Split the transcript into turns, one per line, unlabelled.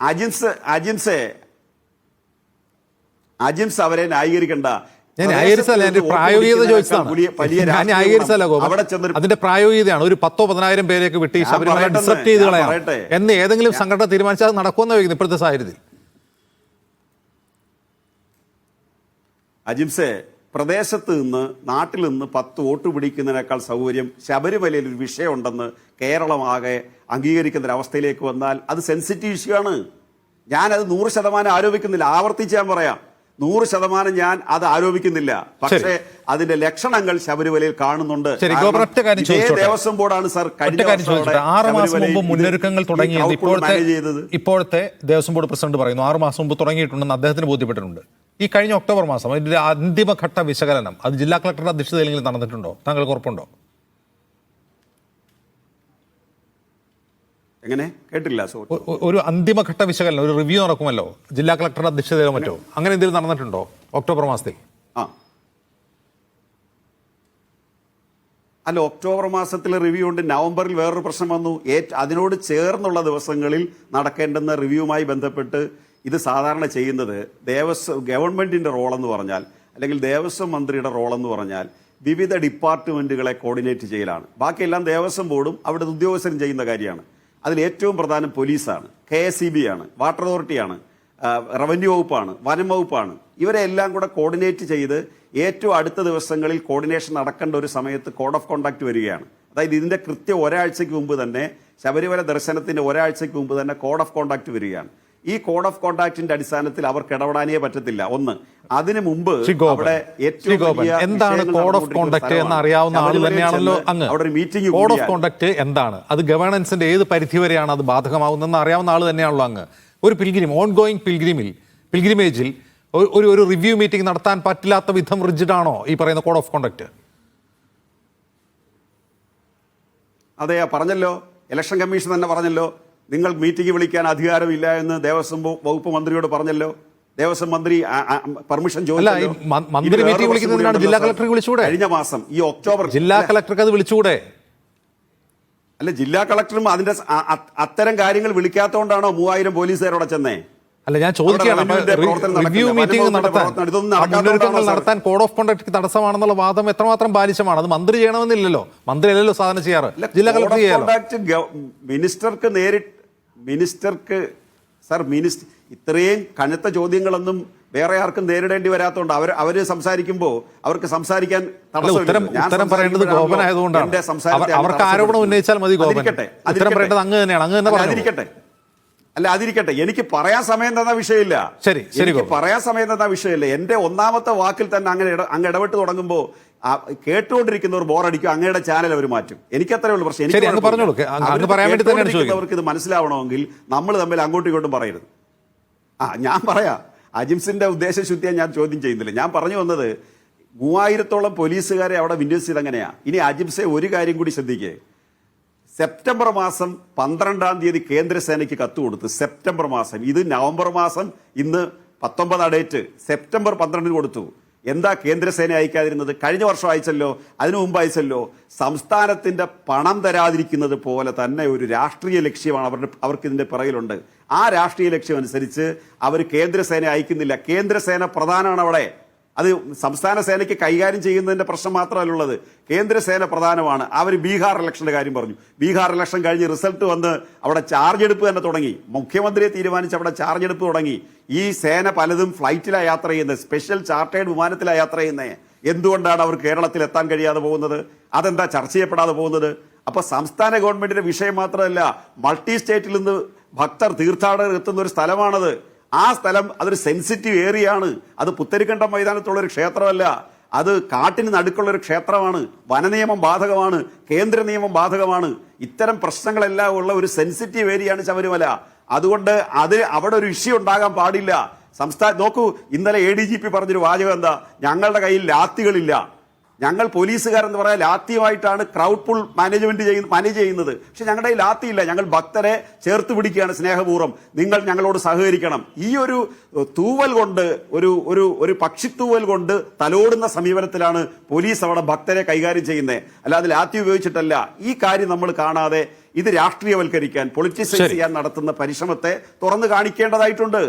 അജിൻസ് അജിൻസെ അജിൻസ് അവരെ ന്യായീകരിക്കണ്ട.
അതിന്റെ പ്രായോഗികതയാണ്. ഒരു പത്തോ പതിനായിരം പേരെയൊക്കെ വിട്ടി ശബരിമല ചെയ്ത് കളയാം എന്ന് ഏതെങ്കിലും സംഘടന തീരുമാനിച്ചാൽ നടക്കുമെന്ന് വയ്ക്കുന്നു ഇപ്പോഴത്തെ സാഹചര്യത്തിൽ.
അജിംസെ പ്രദേശത്ത് നിന്ന് നാട്ടിൽ നിന്ന് പത്ത് വോട്ട് പിടിക്കുന്നതിനേക്കാൾ സൗകര്യം ശബരിമലയിൽ ഒരു വിഷയമുണ്ടെന്ന് കേരളമാകെ അംഗീകരിക്കുന്ന ഒരു അവസ്ഥയിലേക്ക് വന്നാൽ അത് സെൻസിറ്റീവ് ഇഷ്യൂ ആണ്. ഞാനത് നൂറ് ശതമാനം ആരോപിക്കുന്നില്ല. ആവർത്തിച്ച് ഞാൻ പറയാം. നൂറ് ശതമാനം ഞാൻ അത് ആരോപിക്കുന്നില്ല. പക്ഷേ അതിന്റെ ലക്ഷണങ്ങൾ ശബരിമലയിൽ കാണുന്നുണ്ട്. ദേവസ്വം ബോർഡാണ് സാർ
ആറ് മാസം മുമ്പ് മുന്നൊരുക്കങ്ങൾ തുടങ്ങിയത് ഇപ്പോഴത്തെ ഇപ്പോഴത്തെ ദേവസ്വം ബോർഡ് പ്രസിഡന്റ് പറയുന്നു. ആറ് മാസം മുമ്പ് തുടങ്ങിയിട്ടുണ്ടെന്ന് അദ്ദേഹത്തിന് ബോധ്യപ്പെട്ടിട്ടുണ്ട്. ഈ കഴിഞ്ഞ ഒക്ടോബർ മാസം അതിന്റെ അന്തിമഘട്ട വിശകലനം അത് ജില്ലാ കളക്ടറുടെ അധ്യക്ഷതയിലെങ്കിലും നടന്നിട്ടുണ്ടോ? താങ്കൾക്ക് ഉറപ്പുണ്ടോ?
എങ്ങനെ? കേട്ടില്ല
ഒരു അന്തിമഘട്ട വിശകലനം ഒരു റിവ്യൂ നടക്കുമല്ലോ? ജില്ലാ കളക്ടറുടെ അധ്യക്ഷതയിലോ മറ്റോ? അങ്ങനെ എന്തെങ്കിലും നടന്നിട്ടുണ്ടോ ഒക്ടോബർ മാസത്തിൽ?
ആ. അല്ല ഒക്ടോബർ മാസത്തിൽ റിവ്യൂ ഉണ്ട് നവംബറിൽ വേറൊരു പ്രശ്നം വന്നു. ഏറ്റ് അതിനോട് ചേർന്നുള്ള ദിവസങ്ങളിൽ നടക്കേണ്ടുന്ന റിവ്യൂവുമായി ബന്ധപ്പെട്ട് ഇത് സാധാരണ ചെയ്യുന്നത് ദേവസ്വം ഗവൺമെന്റിന്റെ റോളെന്ന് പറഞ്ഞാൽ അല്ലെങ്കിൽ ദേവസ്വം മന്ത്രിയുടെ റോളെന്ന് പറഞ്ഞാൽ വിവിധ ഡിപ്പാർട്ട്മെന്റുകളെ കോർഡിനേറ്റ് ചെയ്യലാണ്. ബാക്കിയെല്ലാം ദേവസ്വം ബോർഡും അവിടുത്തെ ഉദ്യോഗസ്ഥരും ചെയ്യുന്ന കാര്യമാണ്. അതിൽ ഏറ്റവും പ്രധാനം പോലീസാണ് കെ എസ് സി ബി ആണ് വാട്ടർ അതോറിറ്റിയാണ് റവന്യൂ വകുപ്പാണ് വനം വകുപ്പാണ്. ഇവരെ എല്ലാം കൂടെ കോർഡിനേറ്റ് ചെയ്ത് ഏറ്റവും അടുത്ത ദിവസങ്ങളിൽ കോർഡിനേഷൻ നടക്കേണ്ട ഒരു സമയത്ത് കോഡ് ഓഫ് കോണ്ടാക്ട് വരികയാണ്. അതായത് ഇതിന്റെ കൃത്യം ഒരാഴ്ചയ്ക്ക് മുമ്പ് തന്നെ ശബരിമല ദർശനത്തിന്റെ ഒരാഴ്ചയ്ക്ക് മുമ്പ് തന്നെ കോഡ് ഓഫ് കോണ്ടാക്ട് വരികയാണ്. ഈ കോഡ് ഓഫ് കോണ്ടാക്ടിന്റെ അടിസ്ഥാനത്തിൽ അവർക്ക് ഇടപെടാനേ പറ്റത്തില്ല. ഒന്ന് അതിനു മുമ്പ് അവിടെ ഏറ്റവും
എന്താണ് കോഡ് ഓഫ് കോണ്ടാക്ട് എന്ന് അറിയാവുന്ന ആൾ തന്നെയാണല്ലോ അങ്ങ്.
അവിടെ ഒരു മീറ്റിംഗ്
കോഡ് ഓഫ് കോണ്ടാക്ട് എന്താണ്? അത് ഗവേണൻസിന്റെ ഏത് പരിധി വരെയാണ് അത് ബാധകമാവുന്നതെന്ന് അറിയാവുന്ന ആൾ തന്നെയാണല്ലോ അങ്ങ്. ഒരു പിൽഗ്രിം ഓൺ ഗോയിങ് പിൽഗ്രിമിൽ പിൽഗ്രിമേജിൽ ഒരു- ഒരു റിവ്യൂ മീറ്റിംഗ് നടത്താൻ പറ്റില്ലാത്ത വിധം റിജിഡ് ആണോ ഈ പറയുന്ന കോഡ് ഓഫ് കോണ്ടാക്ട്
അതെയാ പറഞ്ഞല്ലോ. ഇലക്ഷൻ കമ്മീഷൻ തന്നെ പറഞ്ഞല്ലോ. നിങ്ങൾ മീറ്റിംഗ് വിളിക്കാൻ അധികാരമില്ല എന്ന് ദേവസ്വം വകുപ്പ് മന്ത്രിയോട് പറഞ്ഞല്ലോ. ദേവസ്വം മന്ത്രി പെർമിഷൻ
ജില്ലാ വിളിച്ചുകൂടെ?
കഴിഞ്ഞ മാസം ഈ ഒക്ടോബർ
ജില്ലാ കളക്ടർക്ക് അത് വിളിച്ചുകൂടെ
അല്ല ജില്ലാ കളക്ടറും അതിന്റെ അത്തരം കാര്യങ്ങൾ വിളിക്കാത്തതുകൊണ്ടാണോ മൂവായിരം പോലീസുകാരോടെ ചെന്നേ?
അല്ല ഞാൻ ചോദിക്കുകയാണ്. റിവ്യൂ മീറ്റിംഗ് നടത്താൻ മുന്നൊരുക്കങ്ങൾ നടത്താൻ കോഡ് ഓഫ് കോണ്ടക്ട് തടസ്സമാണെന്നുള്ള വാദം എത്രമാത്രം ബാലിശമാണ്? അത് മന്ത്രി ചെയ്യണമെന്നില്ലല്ലോ. മന്ത്രി അല്ലല്ലോ സാധനം ചെയ്യാറ്. ജില്ലാ കളക്ടർ
മിനിസ്റ്റർക്ക് നേരിട്ട് മിനിസ്റ്റർക്ക് സർ മിനിസ്റ്റർ ഇത്രയും കനത്ത ചോദ്യങ്ങളൊന്നും വേറെ ആർക്കും നേരിടേണ്ടി വരാത്തതുകൊണ്ട് അവർ അവർ സംസാരിക്കുമ്പോൾ അവർക്ക് സംസാരിക്കാൻ
ഉത്തരം പറയേണ്ടത്
അങ്ങ്
അവർക്ക് ആരോപണം ഉന്നയിച്ചാൽ മതി ഗോപൻ. ഉത്തരം. പറയേണ്ടത് അങ്ങ് തന്നെയാണ്. അങ്ങ് തന്നെ
അല്ല, അതിരിക്കട്ടെ. അല്ല അതിരിക്കട്ടെ. എനിക്ക് പറയാൻ സമയം തന്ന വിഷയമില്ല.
ശരി, ശരി,
എനിക്ക്. പറയാൻ സമയം തന്ന വിഷയമില്ല. എന്റെ ഒന്നാമത്തെ വാക്കിൽ തന്നെ അങ്ങനെ അങ്ങ് ഇടപെട്ട് തുടങ്ങുമ്പോൾ കേട്ടുകൊണ്ടിരിക്കുന്നവർ ബോറടിക്കും അങ്ങയുടെ ചാനൽ അവർ മാറ്റും. എനിക്ക് അത്രേ ഉള്ളൂ
പ്രശ്നം.
എനിക്ക് ഇത് മനസ്സിലാവണമെങ്കിൽ നമ്മൾ തമ്മിൽ അങ്ങോട്ടും ഇങ്ങോട്ടും പറയരുത്. ആ ഞാൻ പറയാം. അജിംസിന്റെ ഉദ്ദേശശുദ്ധിയെ ഞാൻ ചോദ്യം ചെയ്യുന്നില്ല. ഞാൻ പറഞ്ഞു വന്നത് മൂവായിരത്തോളം പോലീസുകാരെ അവിടെ വിന്യസിച്ചത് എങ്ങനെയാ? ഇനി അജിംസെ ഒരു കാര്യം കൂടി ശ്രദ്ധിക്കേ. സെപ്റ്റംബർ മാസം പന്ത്രണ്ടാം തീയതി കേന്ദ്രസേനയ്ക്ക് കത്ത് കൊടുത്ത് സെപ്റ്റംബർ മാസം ഇത് നവംബർ മാസം ഇന്ന് പത്തൊമ്പതാം ഡേറ്റ് സെപ്റ്റംബർ പന്ത്രണ്ടിന് കൊടുത്തു. എന്താ കേന്ദ്രസേന അയക്കാതിരുന്നത്? കഴിഞ്ഞ വർഷം അയച്ചല്ലോ അതിനു മുമ്പ് അയച്ചല്ലോ. സംസ്ഥാനത്തിന്റെ പണം തരാതിരിക്കുന്നത് പോലെ തന്നെ ഒരു രാഷ്ട്രീയ ലക്ഷ്യമാണ് അവരുടെ അവർക്ക് ഇതിന്റെ പിറകിലുണ്ട്. ആ രാഷ്ട്രീയ ലക്ഷ്യം അനുസരിച്ച് അവർ കേന്ദ്രസേന അയക്കുന്നില്ല. കേന്ദ്രസേന പ്രധാനമാണ് അവിടെ. അത് സംസ്ഥാന സേനയ്ക്ക് കൈകാര്യം ചെയ്യുന്നതിന്റെ പ്രശ്നം മാത്രമല്ല ഉള്ളത്. കേന്ദ്രസേന പ്രധാനമാണ്. അവർ ബീഹാർ ഇലക്ഷന്റെ കാര്യം പറഞ്ഞു. ബീഹാർ ഇലക്ഷൻ കഴിഞ്ഞ് റിസൾട്ട് വന്ന് അവിടെ ചാർജ് എടുപ്പ് തന്നെ തുടങ്ങി. മുഖ്യമന്ത്രിയെ തീരുമാനിച്ച് അവിടെ ചാർജ് എടുപ്പ് തുടങ്ങി. ഈ സേന പലതും ഫ്ലൈറ്റിലാണ് യാത്ര ചെയ്യുന്നത് സ്പെഷ്യൽ ചാർട്ടേഡ് വിമാനത്തിലാണ് യാത്ര ചെയ്യുന്നത് എന്തുകൊണ്ടാണ് അവർ കേരളത്തിൽ എത്താൻ കഴിയാതെ പോകുന്നത്? അതെന്താ ചർച്ച ചെയ്യപ്പെടാതെ പോകുന്നത്? അപ്പോൾ സംസ്ഥാന ഗവൺമെന്റിന്റെ വിഷയം മാത്രമല്ല മൾട്ടി സ്റ്റേറ്റിൽ നിന്ന് ഭക്തർ തീർത്ഥാടകർ എത്തുന്ന ഒരു സ്ഥലമാണത്. ആ സ്ഥലം അതൊരു സെൻസിറ്റീവ് ഏരിയ ആണ്. അത് പുത്തരിക്കണ്ടം മൈതാനത്തുള്ള ഒരു ക്ഷേത്രമല്ല. അത് കാട്ടിന് നടുക്കുള്ള ഒരു ക്ഷേത്രമാണ്. വനനിയമം ബാധകമാണ്. കേന്ദ്ര നിയമം ബാധകമാണ്. ഇത്തരം പ്രശ്നങ്ങളെല്ലാം ഉള്ള ഒരു സെൻസിറ്റീവ് ഏരിയയാണ് ശബരിമല. അതുകൊണ്ട് അത് അവിടെ ഒരു ഇഷ്യൂ ഉണ്ടാകാൻ പാടില്ല. സംസ്ഥാന നോക്കൂ ഇന്നലെ എ ഡി ജി പി പറഞ്ഞൊരു വാചകം എന്താ? ഞങ്ങളുടെ കയ്യിൽ ലാത്തികളില്ല. ഞങ്ങൾ പോലീസുകാരെന്ന് പറയാൻ ലാത്തിയുമായിട്ടാണ് ക്രൗഡ് പുൾ മാനേജ്മെന്റ് ചെയ്യുന്ന മാനേജ് ചെയ്യുന്നത്. പക്ഷെ ഞങ്ങളുടെ ഈ ലാത്തിയില്ല. ഞങ്ങൾ ഭക്തരെ ചേർത്ത് പിടിക്കുകയാണ് സ്നേഹപൂർവം. നിങ്ങൾ ഞങ്ങളോട് സഹകരിക്കണം. ഈ ഒരു തൂവൽ കൊണ്ട് ഒരു ഒരു ഒരു പക്ഷിത്തൂവൽ കൊണ്ട് തലോടുന്ന സമീപനത്തിലാണ് പോലീസ് അവിടെ ഭക്തരെ കൈകാര്യം ചെയ്യുന്നത് അല്ലാതെ ലാത്തി ഉപയോഗിച്ചിട്ടല്ല. ഈ കാര്യം നമ്മൾ കാണാതെ ഇത് രാഷ്ട്രീയവൽക്കരിക്കാൻ പൊളിറ്റിസൈസ് ചെയ്യാൻ നടത്തുന്ന പരിശ്രമത്തെ തുറന്നു കാണിക്കേണ്ടതായിട്ടുണ്ട്.